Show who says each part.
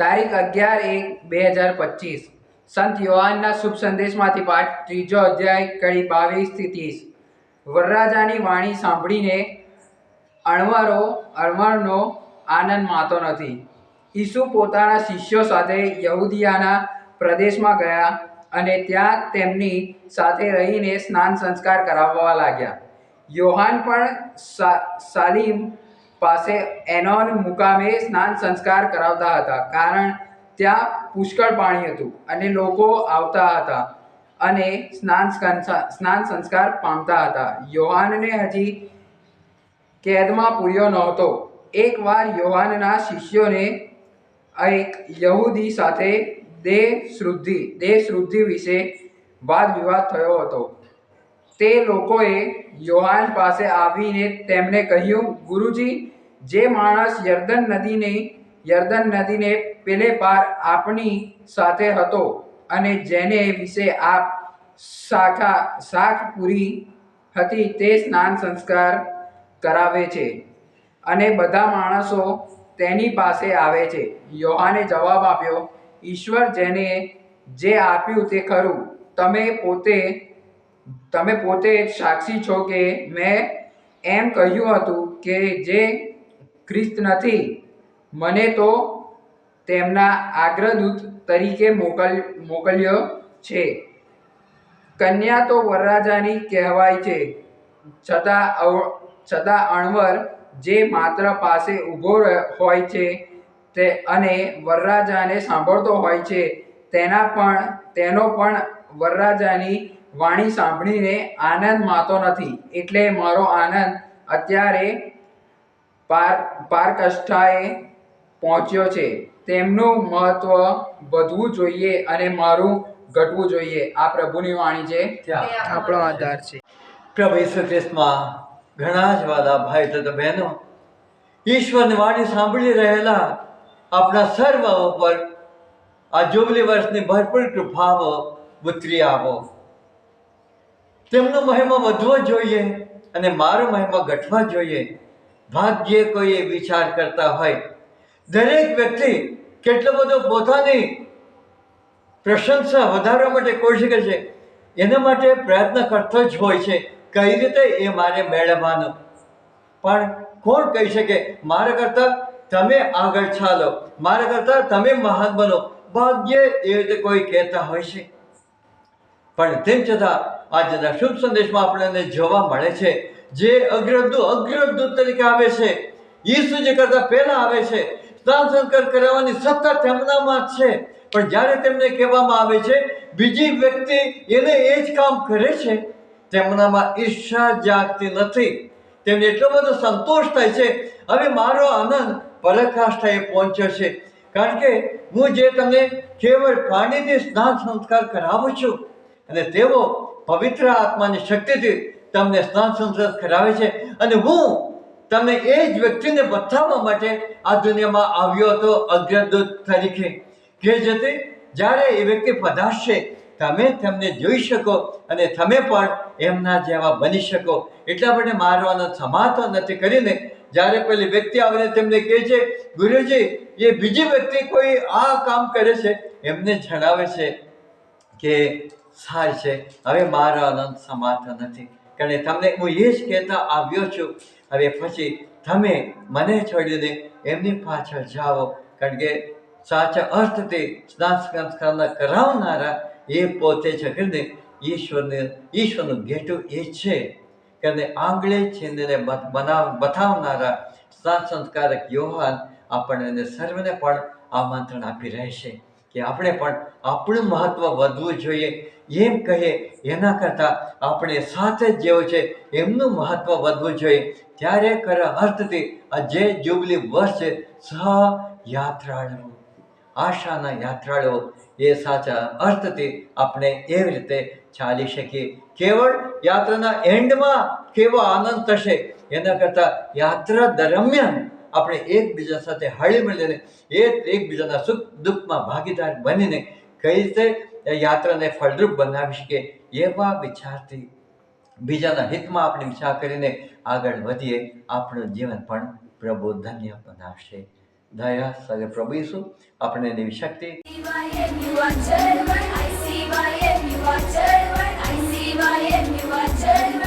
Speaker 1: તારીખ અગિયાર એક બે હજાર પચીસ. સંત યોહાનના શુભ સંદેશમાંથી પાઠ ત્રીજો અધ્યાય કડી બાવીસથી ત્રીસ. વરરાજાની વાણી સાંભળીને અણવારો અણવરનો આનંદ માતો નથી. ઈસુ પોતાના શિષ્યો સાથે યહૂદિયાના પ્રદેશમાં ગયા અને ત્યાં તેમની સાથે રહીને સ્નાન સંસ્કાર કરાવવા લાગ્યા. યોહાન પણ સાલીમ પાસે એનોન મુકામે સ્નાન સંસ્કાર કરાવતા હતા, કારણ ત્યાં પુષ્કળ પાણી હતું અને લોકો આવતા હતા અને સ્નાન સ્નાન સંસ્કાર પામતા હતા. યોહાનને હજી કેદમાં પૂર્યો નહોતો. એકવાર યોહાનના શિષ્યોને એક યહૂદી સાથે દેહ શુદ્ધિ વિશે વાદ વિવાદ થયો હતો. તે લોકોએ યોહાન પાસે આવીને તેમને કહ્યું, ગુરુજી જે માણસ યર્દન નદીને યર્દન નદીને પેલે પાર આપણી સાથે હતો અને જેને વિશે આપ શાખા, શાખ પૂરી હતી તે સ્નાન સંસ્કાર કરાવે છે. અને બધા માણસો તેની પાસે આવે છે. યોહાને જવાબ આપ્યો, ઈશ્વર જેને જે આપ્યું તે ખરું. તમે પોતે તમે પોતે સાક્ષી છો કે મેં એમ કહ્યું હતું કે જે ખ્રિસ્ત નથી. મને તો તેમના આગ્રદૂત તરીકે મોકલ, મોકલ્યો છે. કન્યા તો વરરાજાની કહેવાય છે. છતાં અવ- છતાં અણવર જે માત્ર પાસે ઊભો હોય છે તે, અને વરરાજાને સાંભળતો હોય છે, તેના પણ, તેનો પણ વરરાજાની વાણી સાંભળીને આનંદ માતો નથી. એટલે મારો આનંદ અત્યારે પાર પારકષ્ઠાએ પહોંચ્યો છે. તેમનું મહત્વ વધવું જોઈએ અને મારું ઘટવું જોઈએ. આ પ્રભુની વાણી છે. આપણો આધાર છે.
Speaker 2: પ્રભુ ઈસુ ખ્રિસ્તમાં ઘણા જ વાલા ભાઈ તથા બહેનો ઈશ્વરની વાણી સાંભળી રહેલા આપણા સર્વ ઉપર આ જુબલી વર્ષની ભરપૂર કૃપાઓ ઉતરી આવો. તેમનો મહિમા વધવો જોઈએ અને મારો મહિમા ઘટવા જોઈએ. ભાગ્યે કોઈ એ વિચાર કરતા હોય. દરેક વ્યક્તિ કેટલો બધો પોતાની પ્રશંસા વધારવા માટે કોશિશ કરે છે. એના માટે પ્રયત્ન કરતો જ હોય છે. કઈ રીતે? એ મારે મેળવવાનું. પણ કોણ કહી શકે? મારા કરતાં તમે આગળ ચાલો. મારા કરતાં તમે મહાન બનો. ભાગ્ય એ રીતે કોઈ કહેતા હોય છે. પણ તેમ છતાં આજના શુભ સંદેશમાં આપણને જોવા મળે છે. જે અગ્રદૂત અગ્રદૂત તરીકે આવે છે. ઈસુજી કરતા પહેલા આવે છે સ્નાન સંસ્કાર કરાવવાની સત્તા તેમનામાં જ છે. પણ જ્યારે તેમને કહેવામાં આવે છે, બીજી વ્યક્તિ એને એ જ કામ કરે છે, તેમનામાં ઈર્ષા જાગતી નથી. તેમને એટલો બધો સંતોષ થાય છે. હવે મારો આનંદ પરાકાષ્ઠાએ પહોંચ્યો છે. કારણ કે હું જે તમને કેવળ પાણીથી સ્નાન સંસ્કાર કરાવું છું અને તેઓ પવિત્ર આત્માની શક્તિથી તમને સ્નાન સંસ્કાર કરાવે છે અને હું તમને એ જ વ્યક્તિને બતાવવા માટે આ દુનિયામાં આવ્યો હતો અગ્રદૂત તરીકે. કે જતે જ્યારે એ વ્યક્તિ પધારશે, તમે તેમને જોઈ શકો અને તમે પણ એમના જેવા બની શકો. એટલા માટે મારો આનંદ સમાતો નથી કરીને જ્યારે પેલી વ્યક્તિ આવીને તેમને કહે છે, ગુરુજી, એ બીજી વ્યક્તિ કોઈ આ કામ કરે છે? એમને જણાવે છે કે, સાર છે. હવે મારો આનંદ સમાતો નથી. કારણ તમને હું એ જ કહેતા આવ્યો છું. હવે પછી તમે મને છોડીને એમની પાછળ જાઓ. કારણ કે સાચા અર્થથી સ્નાન સંસ્કારના કરાવનારા એ પોતે છે. કરીને ઈશ્વરને, ઈશ્વરનું ઘેટું એ છે. કે આંગળે છીંદીને બનાવ, બતાવનારા સ્નાન સંસ્કારક યોહાન આપણને સર્વને પણ આમંત્રણ આપી રહે છે. કે આપણે પણ આપણું મહત્વ વધવું જોઈએ. એમ કહીએ એના કરતાં આપણે સાથે જેવો છે, એમનું મહત્વ વધવું જોઈએ. ત્યારે ખરા અર્થથી આ જે જુબલી વર્ષ છે સહ યાત્રાળુઓ આશાના યાત્રાળુઓ એ સાચા અર્થથી આપણે એવી રીતે ચાલી શકીએ. કેવળ યાત્રાના એન્ડમાં કેવો આનંદ થશે? એના કરતાં યાત્રા દરમિયાન આપણે એકબીજા સાથે હળી મળીને એક એકબીજાના સુખ દુઃખમાં ભાગીદાર બનીને કઈ રીતે યાત્રાને ફળદ્રુપ બનાવી શકીએ એવા વિચારથી બીજાના હિતમાં આપણે વિચાર કરીને આગળ વધીએ. આપણું જીવન પણ પ્રભુ ધન્ય બનાવશે.
Speaker 3: દયા સગે પ્રભુ ઈસુ, આપણે એની શક્તિ.
Speaker 4: I see why you are